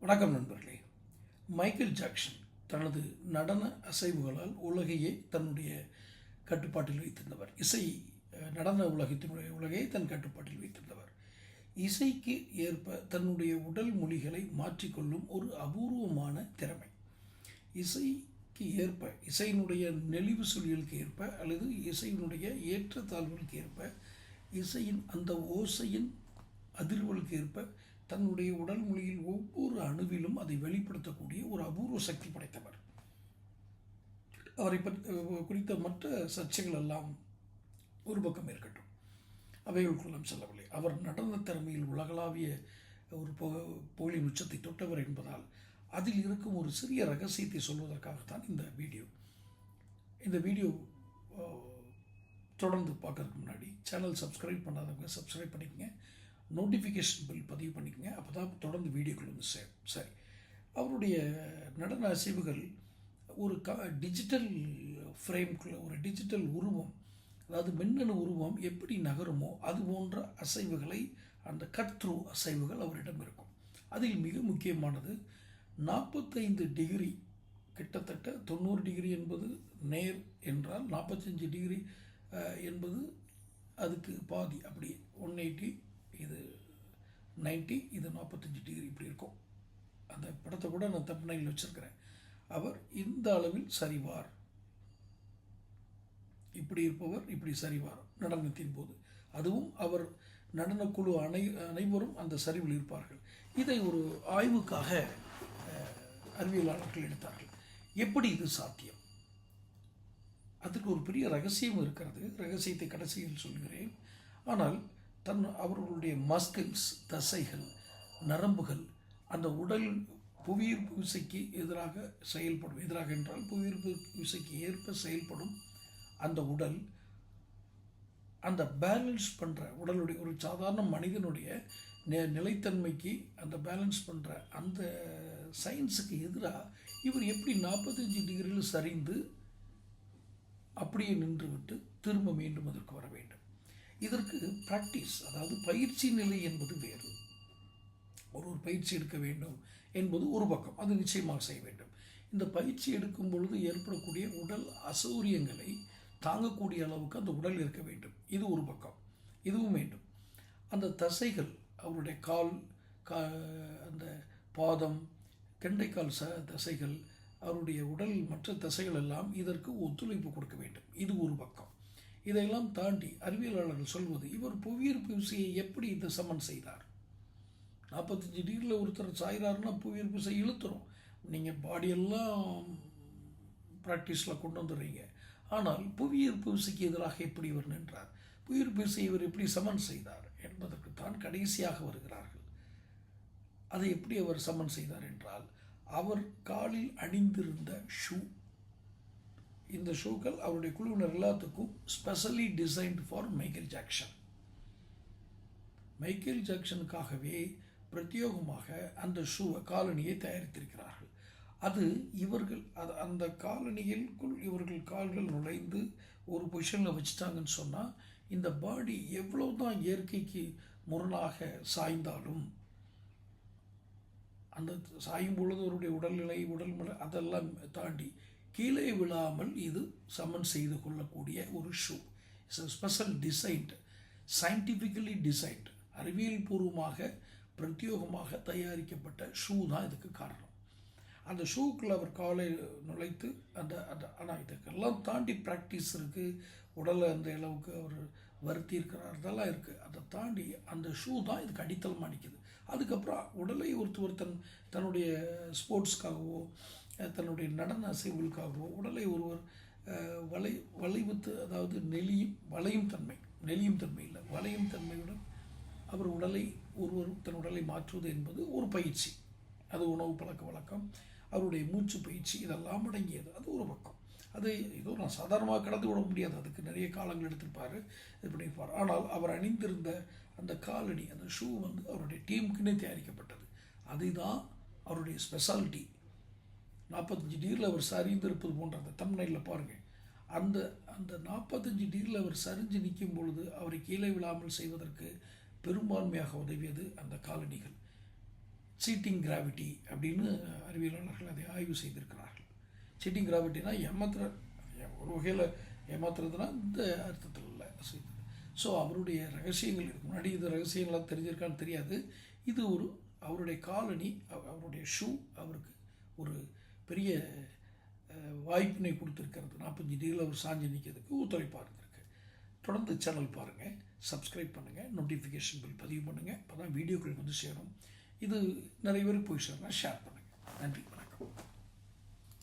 வணக்கம் நண்பர்களே. Michael Jackson தனது நடன அசைவுகளால் உலகையே தன்னுடைய கட்டுப்பாட்டில் வைத்திருந்தவர். இசை நடன உலகத்தினுடைய உலகையே தன் கட்டுப்பாட்டில் வைத்திருந்தவர். இசைக்கு ஏற்ப தன்னுடைய உடல் மொழிகளை மாற்றிக்கொள்ளும் ஒரு அபூர்வமான திறமை. இசைக்கு ஏற்ப இசையினுடைய நெளிவு சுழிகளுக்கு ஏற்ப அல்லது இசையினுடைய ஏற்றத்தாழ்வுகளுக்கு ஏற்ப இசையின் அந்த ஓசையின் அதிர்வுகளுக்கு ஏற்ப தன்னுடைய உடல் மொழியில் ஒவ்வொரு அணுவிலும் அதை வெளிப்படுத்தக்கூடிய ஒரு அபூர்வ சக்தி படைத்தவர். அவரை பற்றி குறித்த மற்ற சர்ச்சைகள் எல்லாம் ஒரு பக்கம் இருக்கட்டும். அவைகளுக்குள்ளாம் செல்லவில்லை. அவர் நடன திறமையில் உலகளாவிய ஒரு போலி உச்சத்தை தொட்டவர் என்பதால் அதில் இருக்கும் ஒரு சிறிய ரகசியத்தை சொல்வதற்காகத்தான் இந்த வீடியோ. இந்த வீடியோ தொடர்ந்து பார்க்கறதுக்கு முன்னாடி சேனல் சப்ஸ்கிரைப் பண்ணாதவங்க சப்ஸ்கிரைப் பண்ணிக்கங்க. நோட்டிஃபிகேஷன் பில் பதிவு பண்ணிக்கோங்க. அப்போ தான் தொடர்ந்து வீடியோக்கள் வந்து சே சரி. அவருடைய நடன அசைவுகள் ஒரு க டிஜிட்டல் ஃப்ரேம்குள்ளே ஒரு டிஜிட்டல் உருவம் அதாவது மின்னணு உருவம் எப்படி நகருமோ அது போன்ற அசைவுகளை அந்த கட் அசைவுகள் அவரிடம் இருக்கும். அதில் மிக முக்கியமானது நாற்பத்தைந்து டிகிரி கிட்டத்தட்ட தொண்ணூறு டிகிரி என்பது நேர் என்றால் நாற்பத்தஞ்சு டிகிரி என்பது அதுக்கு பாதி. அப்படி ஒன் எயிட்டி இது 90 இது நாற்பத்தஞ்சு டிகிரி இப்படி இருக்கும். அந்த படத்தை கூட நான் தப்புனையில் வச்சிருக்கிறேன். அவர் இந்த அளவில் சரிவார். இப்படி இருப்பவர் இப்படி சரிவார். நடனத்தின் போது. அதுவும் அவர் நடனக்குழு அனை அனைவரும் அந்த சரிவில் இருப்பார்கள். இதை ஒரு ஆய்வுக்காக அறிவியலாளர்கள் எடுத்தார்கள். எப்படி இது சாத்தியம்? அதற்கு ஒரு பெரிய ரகசியம் இருக்கிறது. ரகசியத்தை கடைசியில் சொல்கிறேன். ஆனால் தன் அவர்களுடைய மஸ்கில்ஸ் தசைகள் நரம்புகள் அந்த உடல் புவியீர்ப்பு விசைக்கு எதிராக செயல்படும். எதிராக என்றால் புவியீர்ப்பு விசைக்கு ஏற்ப செயல்படும் அந்த உடல் அந்த பேலன்ஸ் பண்ணுற உடலுடைய ஒரு சாதாரண மனிதனுடைய நிலைத்தன்மைக்கு அந்த பேலன்ஸ் பண்ணுற அந்த சயின்ஸுக்கு எதிராக இவர் எப்படி நாற்பத்தஞ்சு டிகிரியில் சரிந்து அப்படியே நின்றுவிட்டு திரும்ப மீண்டும் அதற்கு வர வேண்டும். இதற்கு ப்ராக்டிஸ் அதாவது பயிற்சி நிலை என்பது வேறு. ஒரு ஒரு பயிற்சி எடுக்க வேண்டும் என்பது ஒரு பக்கம் அது நிச்சயமாக செய்ய வேண்டும். இந்த பயிற்சி எடுக்கும் பொழுது ஏற்படக்கூடிய உடல் அசௌரியங்களை தாங்கக்கூடிய அளவுக்கு அந்த உடல் இருக்க வேண்டும். இது ஒரு பக்கம் இதுவும் வேண்டும். அந்த தசைகள் அவருடைய கால் கா அந்த பாதம் கெண்டைக்கால் ச தசைகள் அவருடைய உடல் மற்ற தசைகள் எல்லாம் இதற்கு ஒத்துழைப்பு கொடுக்க வேண்டும். இது ஒரு பக்கம். இதையெல்லாம் தாண்டி அறிவியலாளர்கள் சொல்வது இவர் புவியீர்ப்பு விசையை எப்படி இந்த சமன் செய்தார்? நாற்பத்தஞ்சு டிகிரியில் ஒருத்தர் சாயிறாருன்னா புவியீர்ப்பு விசை இழுத்துரும். நீங்கள் பாடியெல்லாம் ப்ராக்டிஸில் கொண்டு வந்துடுறீங்க. ஆனால் புவியீர்ப்பு விசைக்கு எதிராக எப்படி இவர் நின்றார்? புவியீர்ப்பு விசை இவர் எப்படி சமன் செய்தார் என்பதற்கு தான் கடைசியாக வருகிறார்கள். அதை எப்படி அவர் சமன் செய்தார் என்றால் அவர் காலில் அணிந்திருந்த ஷூ இந்த ஷூக்கள் அவருடைய குழுவினர் எல்லாத்துக்கும் specially designed for Michael Jackson Michael ஜாக்சனுக்காகவே பிரத்யேகமாக அந்த ஷூவை காலனியை தயாரித்திருக்கிறார்கள். அது இவர்கள் அது அந்த காலனியிற்குள் இவர்கள் கால்கள் நுழைந்து ஒரு பொசிஷனில் வச்சுட்டாங்கன்னு சொன்னால் இந்த பாடி எவ்வளோ தான் இயற்கைக்கு முரணாக சாய்ந்தாலும் அந்த சாயும் பொழுது அவருடைய உடல்நிலை உடல்நிலை அதெல்லாம் தாண்டி கீழே விழாமல் இது சமன் செய்து கொள்ளக்கூடிய ஒரு shoe it's special designed scientifically designed அறிவியல் பூர்வமாக பிரத்யோகமாக தயாரிக்கப்பட்ட ஷூ தான் இதுக்கு காரணம். அந்த ஷூக்குள்ளே அவர் காலை நுழைத்து அந்த அந்த ஆனால் இதுக்கெல்லாம் தாண்டி ப்ராக்டிஸ் இருக்குது உடலை அந்த அளவுக்கு அவர் வருத்தி இருக்கிறார். இதெல்லாம் இருக்குது அதை தாண்டி அந்த ஷூ தான் இதுக்கு அடித்தளமாக நிற்கிது அதுக்கப்புறம் உடலை ஒருத்தர் தன் தன்னுடைய ஸ்போர்ட்ஸ்க்காகவோ தன்னுடைய நடன அசைவுகளுக்காகவோ உடலை ஒருவர் வளை வளைவுத்து அதாவது நெளியும் வளையும் தன்மை நெளியும் தன்மை இல்லை வளையும் தன்மையுடன் அவர் உடலை ஒருவர் தன் உடலை மாற்றுவது என்பது ஒரு பயிற்சி. அது உணவு பழக்க வழக்கம் அவருடைய மூச்சு பயிற்சி இதெல்லாம் அடங்கியது. அது ஒரு பக்கம். அது ஏதோ நான் சாதாரணமாக கடந்து விட முடியாது. அதுக்கு நிறைய காலங்கள் எடுத்திருப்பார் இது பண்ணியிருப்பார். ஆனால் அவர் அணிந்திருந்த அந்த காலணி அந்த ஷூ வந்து அவருடைய டீமுக்குன்னே தயாரிக்கப்பட்டது. அதுதான் அவருடைய ஸ்பெஷாலிட்டி. நாற்பத்தஞ்சு டிகிரியில் அவர் சரிந்திருப்பது போன்ற அந்த தம்னையில் பாருங்கள் அந்த அந்த நாற்பத்தஞ்சு டிகிரியில் அவர் சரிஞ்சு நிற்கும் பொழுது அவரை கீழே விழாமல் செய்வதற்கு பெரும்பான்மையாக உதவியது அந்த காலணிகள். சீட்டிங் கிராவிட்டி அப்படின்னு அறிவியலாளர்கள் அதை ஆய்வு செய்திருக்கிறார்கள். சீட்டிங் கிராவிட்டினா ஏமாத்துற ஒரு வகையில் ஏமாத்துறதுனா இந்த அர்த்தத்தில் இல்லை செய்தது. ஸோ அவருடைய ரகசியங்கள் இதுக்கு முன்னாடி இது ரகசியங்களாக தெரிஞ்சிருக்கான்னு தெரியாது. இது ஒரு அவருடைய காலனி அவருடைய ஷூ அவருக்கு ஒரு பெரிய வாய்ப்பினை கொடுத்துருக்கிறது. நாற்பத்தஞ்சு டிகிரியில் அவர் சாஞ்சு நிற்கிறதுக்கு ஒத்துழைப்பாக இருந்திருக்கு தொடர்ந்து சேனல் பாருங்கள் சப்ஸ்கிரைப் பண்ணுங்கள் நோட்டிஃபிகேஷன் பில் பதிவு பண்ணுங்கள் அப்போ தான் வீடியோக்கள் வந்து சேரும். இது நிறைய பேருக்கு போய் சேரலாம் ஷேர் பண்ணுங்கள் நன்றி. வணக்கம்.